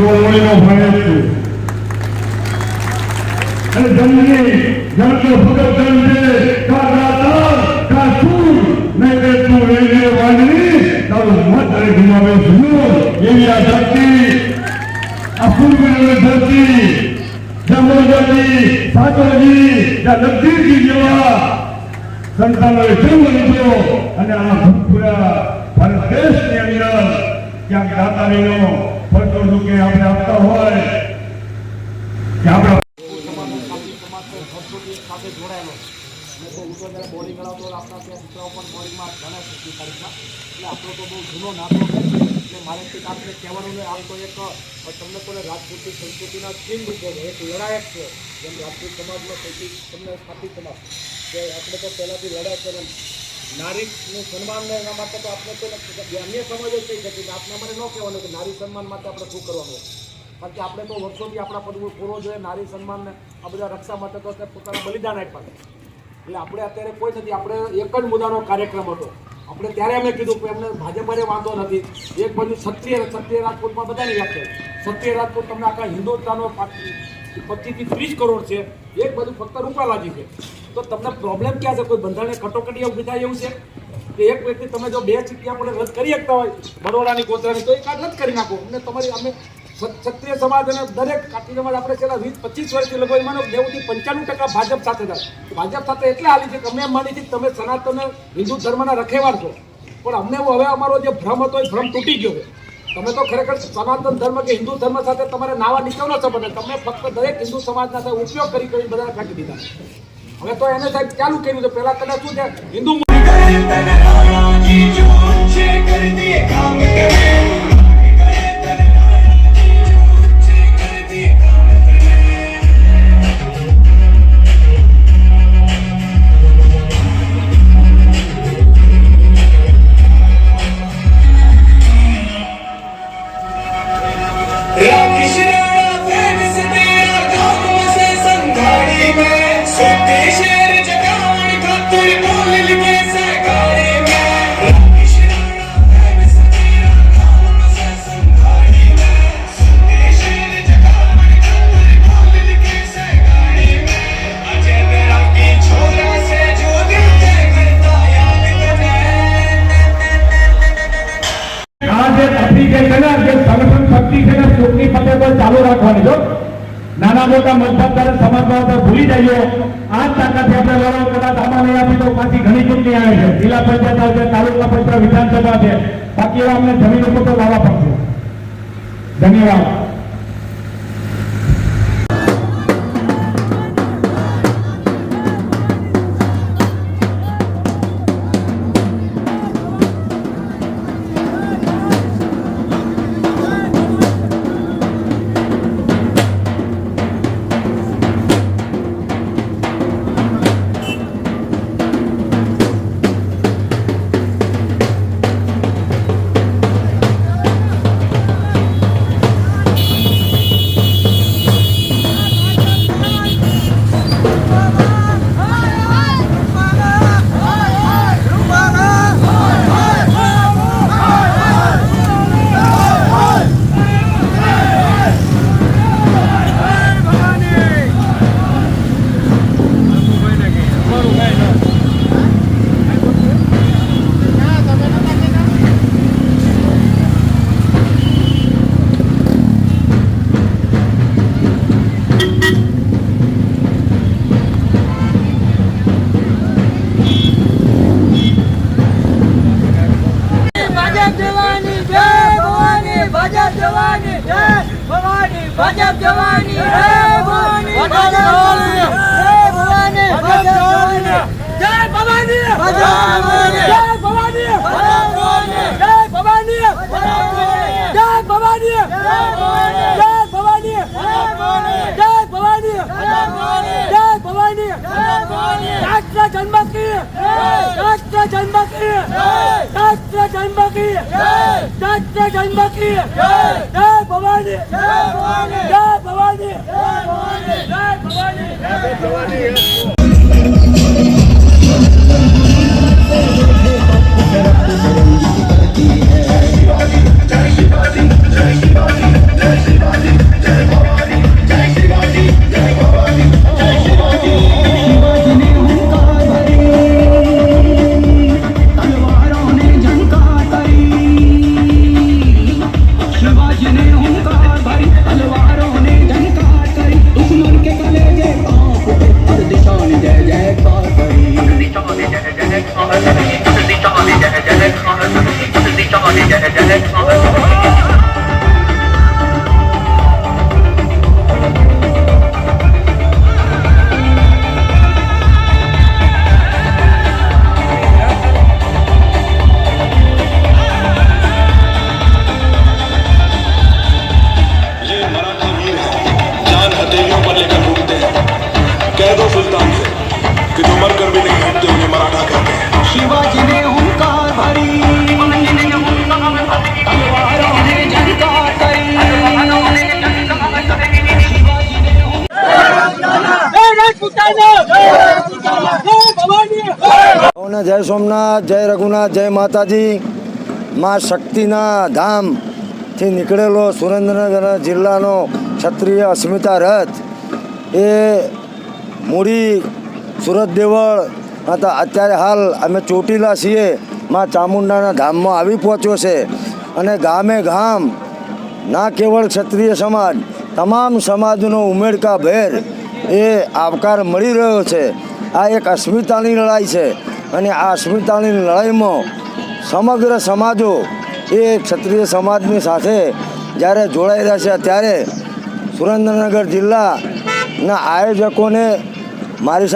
શિરોમણીનો ભાઈ જ છું અને જંગલી જંગલો ભગત જન છે કા દાતા કા સૂર નહીં તે તું રહીને વાંદરી તારું મત રે ગુમાવે છું એવી આ ધરતી આ પૂર્વની ધરતી જમોદરી સાગરજી જ્યાં લગદીરજી જેવા સંતાનોએ જન્મ લીધો અને આ ભૂતપૂરા ભારત દેશની અંદર ક્યાંક દાતારીનો ફરતો કે આપણે આપતા હોય કે આપણા આપણા તો બહુ જૂનો નાતો એટલે આપણે કહેવાનું નહીં આમ તો એક તમને કોને રાજપૂતી સંસ્કૃતિના કિંગ રૂપો છે એક લડાયક છે જેમ રાજપૂત સમાજ કે આપણે તો પહેલાંથી લડાયક ને નારીનું સન્માન એના માટે તો આપણે તો. અન્ય સમાજો જ થઈ કે આપણે અમારે ન કહેવાનું કે નારી સન્માન માટે આપણે શું કરવાનું કારણ કે આપણે તો વર્ષોથી આપણા પૂર્વજોએ નારી સન્માનને આ બધા રક્ષા માટે તો પોતાના બલિદાન આપ્યા છે. એટલે આપણે અત્યારે કોઈ નથી. આપણે એક જ મુદ્દાનો કાર્યક્રમ હતો. આપણે ત્યારે અમે કીધું કે એમને ભાજપને વાંધો નથી. એક બાજુ ક્ષત્રિય ક્ષત્રિય રાજપૂતમાં બધાની વ્યાખ્યા ક્ષત્રિય રાજપૂત તમને આખા હિન્દુસ્તાનો પચીસથી ત્રીસ કરોડ છે. એક બાજુ ફક્ત રૂપાલાજી છે. તો તમને પ્રોબ્લેમ ક્યાં છે? કોઈ બંધારણે કટોકટી ઊભી થાય એવું છે? કે એક વ્યક્તિ તમે જો બે ચીટિયા પણ રદ કરી શકતા હોય, બરોડાની ગોત્રાની તો એ કાર્ડ રદ કરી નાખો. અને તમારી, અમે ક્ષ- ક્ષત્રિય સમાજ અને દરેક કાઠી સમાજ આપણે છેલ્લા વીસ, પચીસ વર્ષથી લગભગ માનો નેવુંથી પંચાણું ટકા ભાજપ સાથે હતા. ભાજપ સાથે એટલે હાલી છે કે અમે એમ માની કે તમે સનાતન હિન્દુ ધર્મના રખેવાળ છો. પણ અમને હવે અમારો જે ભ્રમ હતો એ ભ્રમ તૂટી ગયો છે. તમે તો ખરેખર સનાતન ધર્મ કે હિન્દુ ધર્મ સાથે તમારે નાવા નીકળવાનો સંબંધ તમે ફક્ત દરેક હિન્દુ સમાજના સાથે ઉપયોગ કરી કરી બધાને કાઢી દીધા. હવે તો એને સાહેબ ચાલુ કર્યું છે. પહેલા કદાચ શું છે? હિન્દુ આ નાના મોટા મજબૂત કરે સમર્પણ ભૂલી જઈએ. આ જ તાકાતથી આપણે લડો, કદાચ આમાં નહીં આપી તો પાછી ઘણી ચૂંટણી આવે છે. જિલ્લા પંચાયત આવશે તાલુકા પંચાયત વિધાનસભા છે. બાકી એવા અમને જમીન ઉપર તો લાવવા પડશે. ધન્યવાદ. જવાની જય ભવાની ભાજપ જવાની જય ભવાની ભાજપ જવાની જય ભવાની ભાજપ જવાની જય ભવાની ભાજપ જવાની જય ભવાની જય ભવાની જય ભવાની જય ભવાની. જય ભવાની જય ભવાની. રાષ્ટ્ર જન્મ કી રાષ્ટ્ર જન્મ કી રાષ્ટ્ર જન્મ કી રાષ્ટ્ર જન્મ કી જય ભવાની! જય ભવાની! જય ભવાની! જય ભવાની! જય ભવાની! है जान हथेलियों पर लेकर घूमते हैं कह दो सुल्तान से कि जो मर कर भी नहीं हटते उन्हें मराठा कहते हैं शिवाजीने हुंकार भरी तलवारों ने झंकार करी જય રાજપૂતાના જય રાજપૂતાના જય ભવાની સૌને જય સોમનાથ જય રઘુનાથ જય માતાજી માં શક્તિના ધામથી નીકળેલો સુરેન્દ્રનગર જિલ્લાનો ક્ષત્રિય અસ્મિતા રથ એ મૂડી સુરત દેવળ અત્યારે હાલ અમે ચોટીલા છીએ. માં ચામુંડાના ધામમાં આવી પહોંચ્યો છે. અને ગામે ગામ, ના કેવળ ક્ષત્રિય સમાજ, તમામ સમાજનો ઉમેડકા ભેર એ આવકાર મળી રહ્યો છે. આ એક અસ્મિતાની લડાઈ છે. અને આ અસ્મિતાની લડાઈમાં સમગ્ર સમાજો એ ક્ષત્રિય સમાજની સાથે જ્યારે જોડાઈ રહ્યા છે, ત્યારે સુરેન્દ્રનગર જિલ્લાના આયોજકોને મારી